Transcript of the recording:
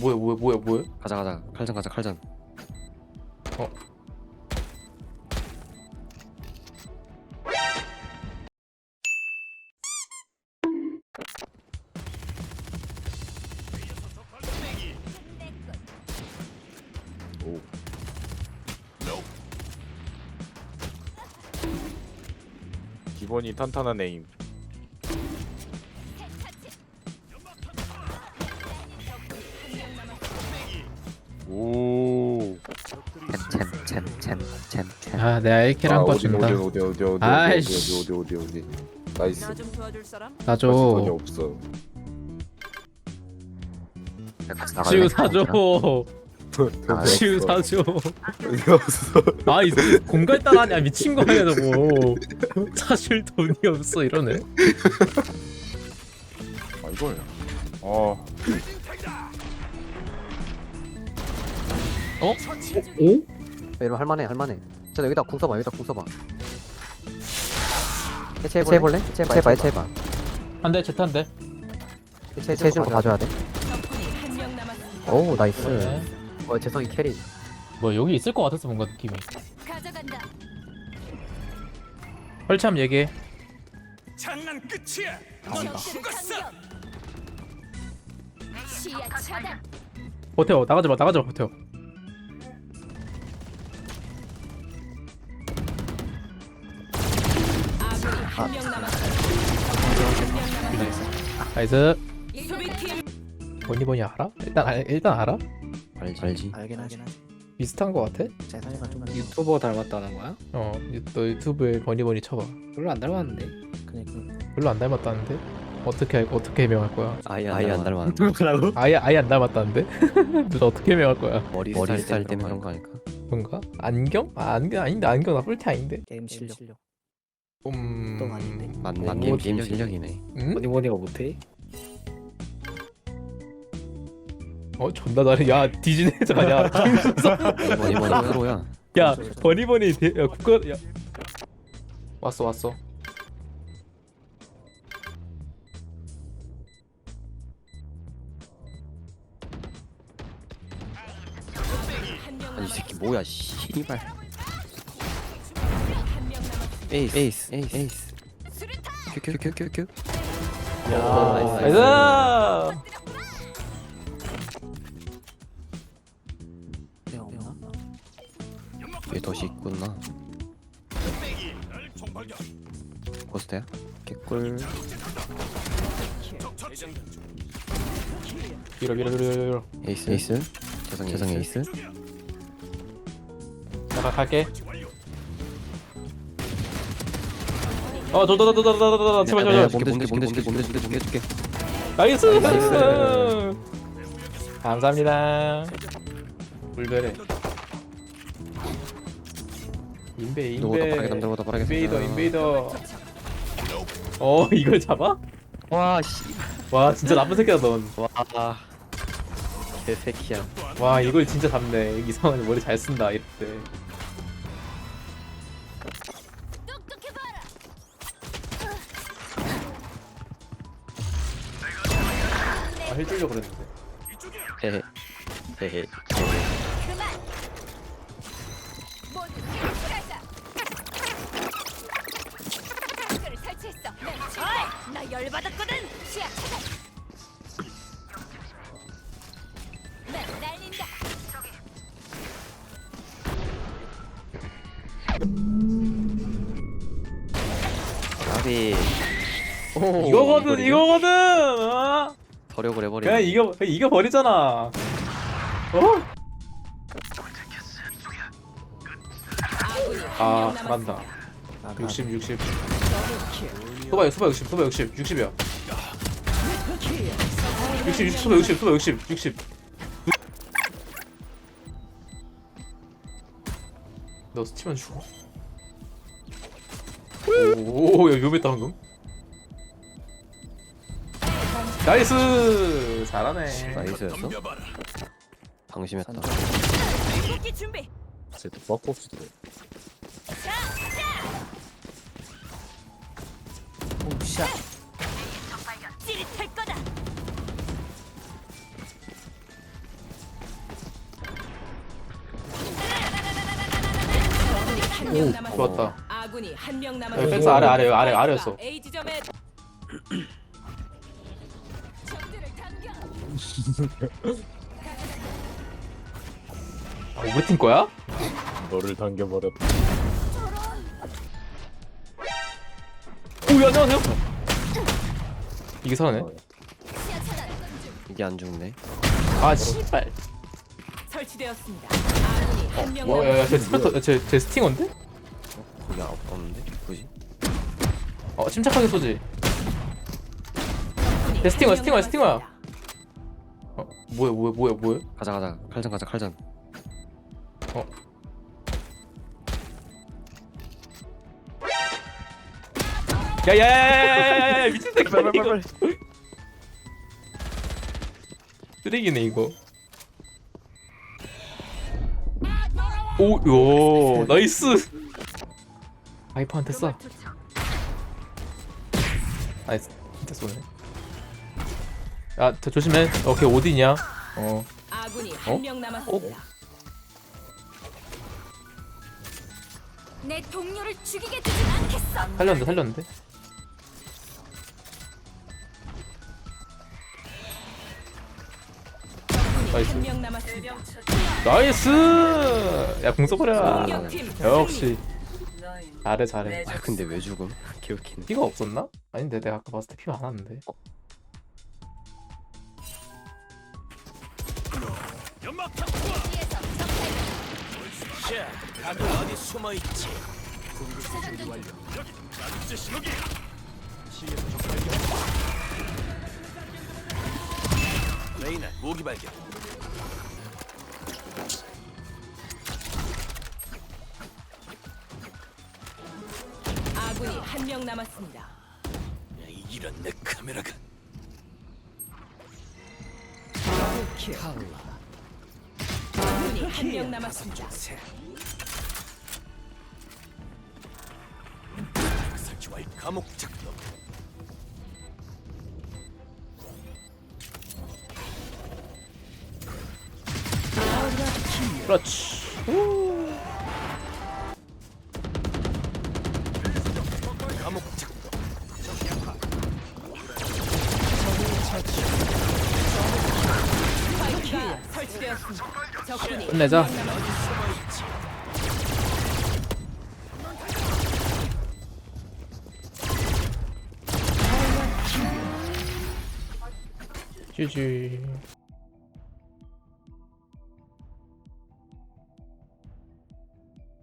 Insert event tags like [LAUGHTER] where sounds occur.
뭐야 뭐야 뭐야 뭐야? 가자 가자 칼전 가자 칼전 어? 기본이 탄탄한 에임. 오. 챔챔챔챔챔 아 내가 1킬 아, 한거 어디, 준다. 어디 어디 어디 어디 아이씨. 어디 어디 어디 어디. 나이스. 나좀 도와줄 사람? 돈이 사줘. 없어. 같이 나갈래? 치유 사줘. 돈이 [LAUGHS] 치유 없어. 사줘. 돈이 없어. 아, 이 공갈 따라하냐 미친 거 아니야 저거. 사실 돈이 없어 이러네. 아 이걸. 어. 어? 네, 이러면 할만해 할만해 자 여기다 궁 써봐 여기다 궁 써봐 해체해볼래? 해체해봐 해체해봐 해체해봐 한대 제탄데. 해체해주는 거 봐줘야 돼 적군이 한 명 남았습니다. 오 나이스 그러네. 어 재성이 캐리 뭐 여기 있을 것 같았어 뭔가 느낌이. 가져간다. 설참 얘기해. 장난 끝이야. 적들을 상경. 시야 차단. 버텨 나가지 마 나가지 마 버텨. 나이스. 뭐니 뭐니 알아? 일단 알, 일단 알아? 알지 알지 알긴 하지. 비슷한 거 같아? 좀 유튜버 닮았다는 거야? 어, 유- 너 유튜브에 버니 버니 쳐봐. 별로 안 닮았는데 그니까 별로 안 닮았다는데? 어떻게 알- 어떻게 해명할 거야? 아예 아예 안 닮아 누구라고? [LAUGHS] 아예 아예 안 닮았다는데? [LAUGHS] 누가 어떻게 해명할 거야? 머리 스타일 때문에 그런 거 아닐까? 뭔가? 안경? 아 안경 아닌데 안경 나 뿔티 아닌데? 게임 실력. 음. 또 아닌데. 맞네 뭐 게임 게임 실력이네 응? 뭐니가 못해? 어 존나 잘해. 야 디즈니 저 아니야. [LAUGHS] 이번 이번 프로야 야 버니 버니 대, 야 국가 야 왔어 왔어. 아니 이 새끼 뭐야 씨발. 에이스 에이스 에이스 에이스 큐큐큐큐큐 야 나이스. 나이스. 얘 덫이 있구나 고스트야? 개꿀 밀어 밀어 밀어 밀어 밀어. 에이스 에이스 재성 에이스 나 갈게. 어, 도도도도도도도도 제발 제발 제발. 몸대 줄게 몸대 줄게 몸대 줄게 몸대 줄게 나이스. 나이스. 감사합니다. 불별해. 인베 빠르게 인베. 남들보다 빠르게 인베이더 인베이더. 어 이걸 잡아? 와씨 와 진짜 나쁜 새끼다 넌. 와 개새끼야 와 이걸 진짜 잡네. 이상한 머리 잘 쓴다 이럴 때. 해주려고 그랬는데. 헤헤 헤헤. 모두 퇴출하자. 그를 설치했어. 어이, 나 열받았거든. 시야 차단. 난 날린다. 나비 오 이거거든? 이거거든. 어? 버려고 해버리 그냥 이겨 그냥 이겨 버리잖아. 어? 아 잘한다. 남았습니다. 60 60. 소바 60 소바 60 소바 60 60이야. 60 60 소바 60 소바 60 60. 너 스치면 죽어. 오, 야 위험했다 방금. 나이스! 잘하네. 나이스였어? 방심했다. 쟤또 뻗고 없어 자, 네. 오, 좋았다. 아군이 한명 네, 남았어. 펜스 아래 아래 아래 아래였어. 아, 우리 팀 거야? 너를 당겨버렸다. 오 안녕하세요 이게 살아네. 이게 안 죽네. 아 씨발 설치되었습니다. 아군이 한명 어, 야야야 제 남았습니다. 스페터 제, 제 스팅어인데? 거기 없- 없는데? 뭐지? 어 침착하게 쏘지 야, 스팅어, 한명 스팅어야, 스팅어야. 어 뭐야 뭐야 뭐야 뭐야? 가자 가자. 칼전 가자 칼전. 야야야야야야야 미친 새끼 이거. [LAUGHS] 쓰레기네 이거. 오요 나이스. 아이퍼한테 쏴 나이스. 진짜 쏘네 야저 조심해 오케이 오딘이야 어 아군이 어? 한명 남았습니다. 내 동료를 죽이게 두진 않겠어. 살렸는데 살렸는데 나이스. 한명 남았습니다. 나이스 야궁 써버려 공격팀 역시 잘해 잘해 아 근데 왜 죽음? [LAUGHS] 개웃기네. 피가 없었나? 아닌데 내가 아까 봤을 때 피가 안 왔는데 자 다들 어디 숨어 있지 신호기 레이나 무기 발견 아군이 한 명 남았습니다. 야, 이런 내 카메라가 한 명 남았습니다. 새 설치와의 감옥 작동 그렇지 끝내자. GG